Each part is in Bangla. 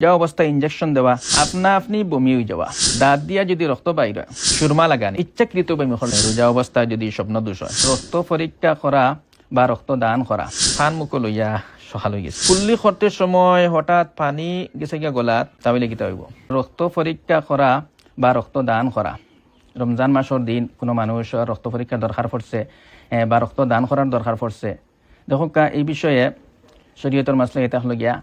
যা অবস্থায় ইঞ্জেকশন দেওয়া আপনা আপনি বমি হয়ে যাওয়া দাঁত দিয়া যদি রক্ত বাইর সুরমা লাগানি ইচ্ছাকৃত বমি হলে রোজা অবস্থায় যদি স্বপ্ন দোষ হয়। রক্ত পরীক্ষা করা বা রক্ত দান করা ফান মুখ লইয়া সকাল হয়ে গেছে। কুল্লি করতে সময় হঠাৎ পানি গেছে গিয়া গলাত তাহলে কিতা হইব? রক্ত পরীক্ষা করা বা রক্ত দান করা রমজান মাসের দিন কোনো মানুষ রক্ত পরীক্ষা দরকার পড়ছে বা রক্ত দান করার দরকার পড়ছে দেখো এই বিষয়ে শরীয়তর মাসলে এটা হলো গিয়া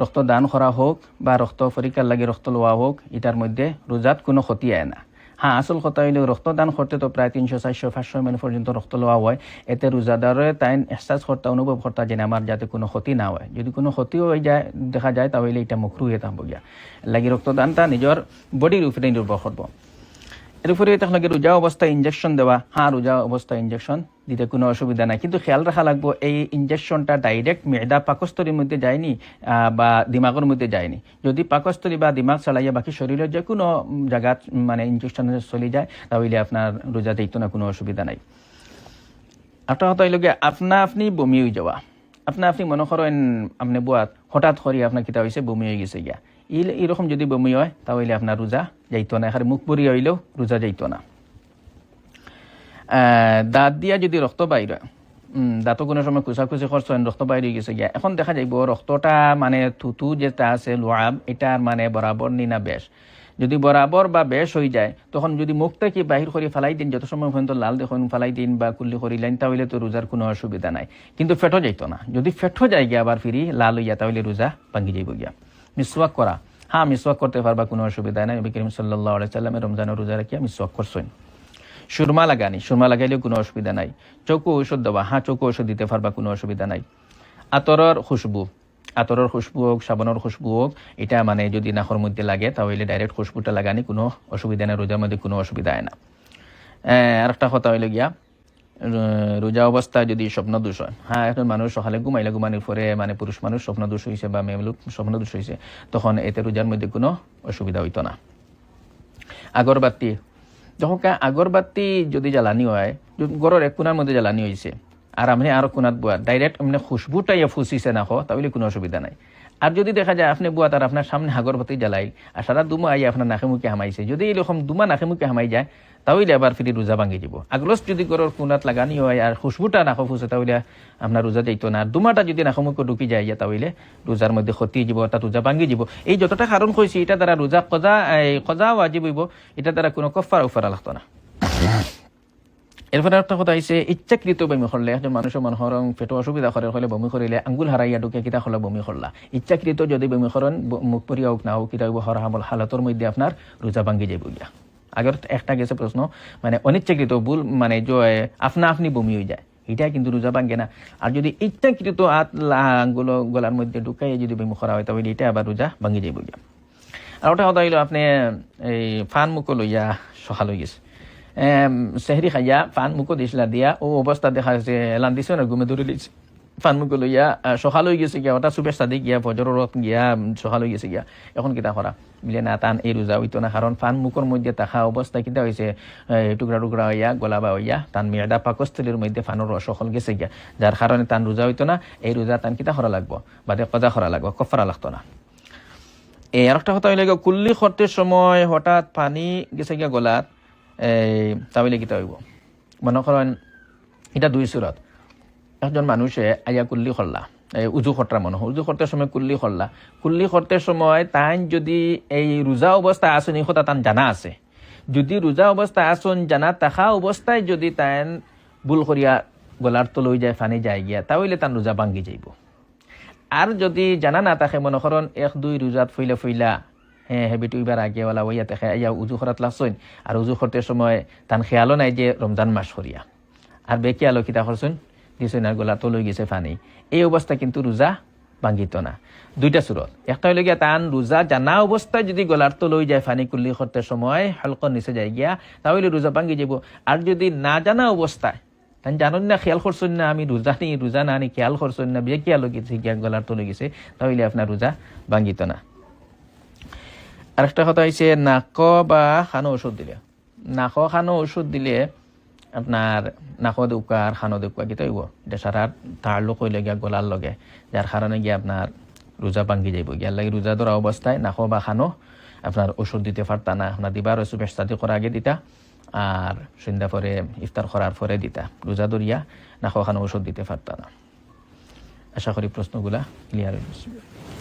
রক্ত দান করা হোক বা রক্ত পরীক্ষার লাগে রক্ত লওয়া হোক এটার মধ্যে রোজাত কোনো ক্ষতি আয় না। হ্যাঁ আসল কথা হইলে রক্তদান করতে তো প্রায় তিনশো চারশো পাঁচশো মিনিট পর্যন্ত রক্ত লওয়া হয়। এতে রোজাদারে তাই এহসাস কর্তা অনুভব কর্তা যেন আমার যাতে কোনো ক্ষতি না হয়। যদি কোনো ক্ষতি হয়ে যায়, দেখা যায়, তাহলে এটা মুখরু হয়ে থাকব গিয়া লাগি রক্তদানটা নিজের বডির উপরে নির্ভর করব এর উপরে তাহলে রোজা অবস্থায় ইঞ্জেকশন দেওয়া হ্যাঁ রোজা অবস্থায় ইঞ্জেকশন দিতে কোনো অসুবিধা নাই। কিন্তু খেয়াল রাখা লাগবো, এই ইঞ্জেকশনটা ডাইরেক্ট মেদা পাকস্থলীর মধ্যে যায়নি বা দিমাগের মধ্যে যায়নি। যদি পাকস্থলী বা দিমাগ চালাইয়া বাকি শরীরের যে কোনো জায়গাত মানে ইঞ্জেকশন চলে যায়, তাহলে আপনার রোজা দিত না কোনো অসুবিধা নাই। একটা হইল আপনা আপনি বমি হয়ে যাওয়া আপনা আপনি মনে করেন আপনি বুয়াত হঠাৎ করে আপনার কিতা হয়েছে বমি হয়ে গেছে গিয়া। ই এরকম যদি বমি হয়, তাহলে আপনার রোজা যাইতো না। এখানে মুখ বরি হইলেও রোজা যাইতো না। দাঁত দিয়া যদি রক্ত বাইর দাঁতও কোনো সময় কুচাকুচি করছেন রক্ত বাইর হয়ে গেছে গিয়া। এখন দেখা যাইব রক্তটা মানে থুতু যেটা আছে লোয়াব এটার মানে বরাবর নি না বেশ। যদি বরাবর বা বেশ হয়ে যায়, তখন যদি মুখটা কি বাহির করে ফেলাই দিন, যত সময় পর্যন্ত লাল দেখুন ফেলাই দিন বা কুল্লি করিলেন তাহলে তো রোজার কোনো অসুবিধা নাই। কিন্তু ফেটো যাইতো না। যদি ফেটো যায় গিয়া আবার ফিরি লাল হইয়া তাহলে রোজা ভাঙ্গি যাইব গিয়া। মিসওয়াক করা। হ্যাঁ মিসওয়াক করতে পারবা, কোনো অসুবিধা নাই। নবী করিম সাল্লাহ সাল্লামের রমজানের রোজা রাখিয়া মিসওয়াক করছেন। সুরমা লাগানি, সুরমা লাগাইলেও কোনো অসুবিধা নাই। চৌকো ঔষধ দেওয়া হ্যাঁ চৌকো ঔষধ দিতে পারবা, কোনো অসুবিধা নাই। আতরের খুশবু আতরের খুশবু হোক, সাবানের খুশবু হোক, এটা মানে যদি নাকর মধ্যে লাগে, তাহলে ডাইরেক্ট খুশবুটা লাগানি কোনো অসুবিধা নাই, রোজার মধ্যে কোনো অসুবিধা হয় না। আর একটা কথা হইল গিয়া রোজা অবস্থায় যদি স্বপ্ন দোষ হয়। হ্যাঁ এখন মানুষ সকালে ঘুমাইলে ঘুমানোর পরে মানে পুরুষ মানুষ স্বপ্ন দোষ হয়েছে বা মেয়ে স্বপ্ন দোষ হয়েছে তখন এতে রোজার মধ্যে কোনো অসুবিধা হইতো না। আগরবাতি যখন আগরবাতি যদি জ্বালানি হয় গরর এক কোনার মধ্যে জ্বালানি হয়েছে আর আপনি আরও কোনাত বুয়া ডাইরেক্ট আপনি খুশবুটা ইয়ে ফুসিছে না তাহলে কোনো অসুবিধা নাই। আর যদি দেখা যায় আপনি বুয়া তার আপনার সামনে আগরবাতি জ্বালাই, আর সারা দুমা আই আপনার নাকে মুখে হামাইছে, যদি এরকম দুমা নাকে মুখে হামাই যায় তাহলে আবার ফিরি রোজা ভাঙি যাব আগলস যদি গড়ের কোনাত লাগানি হয় আর খুশবুটা নাকো ফুসে তাহলে আপনার রোজা যাইতো না। আর দুমাটা যদি নাকো মুখে ঢুকি যায় তাহলে রোজার মধ্যে ক্ষতি যাব অর্থাৎ রোজা ভাঙি যাব এই যতটা কারণ কইছি এটা দ্বারা রোজা কজা কজা ওয়াজিব হইব এটা দ্বারা কোনো কফার উফারা লাগতো না। এরপরে একটা কথা হয়েছে ইচ্ছাকৃত বমি করলে একজন মানুষের মনে হরং পেটো অসুবিধা করে হলে বমি করিলে আঙ্গুল হারাইয়া ঢুকে কিতা হলে বমি করলা ইচ্ছাকৃত যদি বমি করেন মুখ পরিয়া হোক না হোক কিতা হইব হরহামল হালতর মধ্যে আপনার রোজা ভাঙ্গি যাইব গিয়া। আগের একটা গেছে প্রশ্ন মানে অনিচ্ছাকৃত ভুল মানে আপনা আপনি বমি হয়ে যায়। এটা কিন্তু রোজা ভাঙ্গে না। আর যদি ইচ্ছাকৃত হাত আঙ্গুল গলার মধ্যে ঢুকাইয়া যদি বমি করা হয়, তাহলে এটা আবার রোজা ভাঙ্গি যাইব গিয়া। আর ওটা হইল আপনি এই ফান মুখ লইয়া সকাল হয়ে গেছে। সেহরি খাইয়া ফান মুখো দিছিলা দিয়া ও অবস্থা দেখা যাচ্ছে এলান দিছে না ঘুমে ধরে লিছে ফান মুখো লইয়া সকাল হয়ে গেছে গিয়া ওটা সুবেশ সাদি গিয়া ফজর রত গিয়া সকাল হয়ে গেছে গিয়া এখন কিতা করা মিলে না টান এই রোজা হইতো না কারণ ফান মুখর মধ্যে থাকা অবস্থা কিতা হয়েছে টুকরা টুকরা হইয়া গলা বা হইয়া টান মেয়েদা পাকস্থলীর মধ্যে ফানোর সকল গেছে গিয়া যার কারণে টান রোজা হইতো না এই রোজা টান কিতা করা লাগবো বাদে কজা করা লাগবো কফারা লাগতো না এই আর একটা কথা হইলে কুল্লি করতে সময় হঠাৎ পানি গেছে গিয়া গলাত এই তাহলে কিতা হইব। মনে করেন এটা দুই সুরত একজন মানুষে আইয়া কুল্লি এই উজু খটরা মনে উজু করতে সময় কুল্লি করলা কুল্লি করতে সময় তাই যদি এই রোজা অবস্থায় আসুন এই কথা তান জানা আছে। যদি রোজা অবস্থায় আসুন জানা থাকা অবস্থায় যদি তাই ভুল করিয়া গলার তলৈ যায়, ফানি যায় গিয়া, তাহলে তান রোজা ভাঙ্গি যাইব। আর যদি জানা না থাকে মনে করেন এক দুই রোজাত ফুইলা ফুইলা হ্যাঁ হেবিটু এবার আগে ওলা ওইয়া দেখে ইয়া উজু খরাত লাগছেন আর উজু করতে সময় তান খেয়ালও নাই যে রমজান মাস করিয়া আর বেকি আলো কিতা করছেন দিছেন আর গোলা তলৈ গেছে ফানি এই অবস্থা কিন্তু রোজা ভাঙ্গিত না। দুইটা সুরত একটা হইলে গিয়া তান রোজা জানা অবস্থায় যদি গলার তলৈ যায় ফানি কুল্লি করতে সময় হালক নিচে যায় গিয়া, তাহলে রোজা ভাঙ্গি যাব। আর যদি না জানা অবস্থায় তাই জানেন না খেয়াল করছেন না, আমি রোজা নি রোজা না নি খেয়াল করছেন না বিয়ে খেয়াল গেছে গিয়া গলার তলে গেছে, তাহলে আপনার রোজা ভাঙ্গিত না। আরেকটা কথা হয়েছে নাক বা খানো ওষুধ দিলে। নাক খানো ওষুধ দিলে আপনার নাক দেউকা আর খানো দেউকা গীতা হইব এটা সারা তার লোক হইলে গিয়া গলার লগে। যার কারণে গিয়া আপনার রোজা ভাঙ্গি যাইব। গিয়ার লাগে রোজা ধরা অবস্থায় নাখো বা খানো আপনার ওষুধ দিতে পারতা না। আপনার দিবার ওষুধ বেস্তাদি করা আগে দিতা আর সন্ধ্যা পরে ইফতার করার পরে দিতা। রোজা ধরিয়া নাখো, খানো ওষুধ দিতে পারতা না। আশা করি প্রশ্নগুলা ক্লিয়ার হয়ে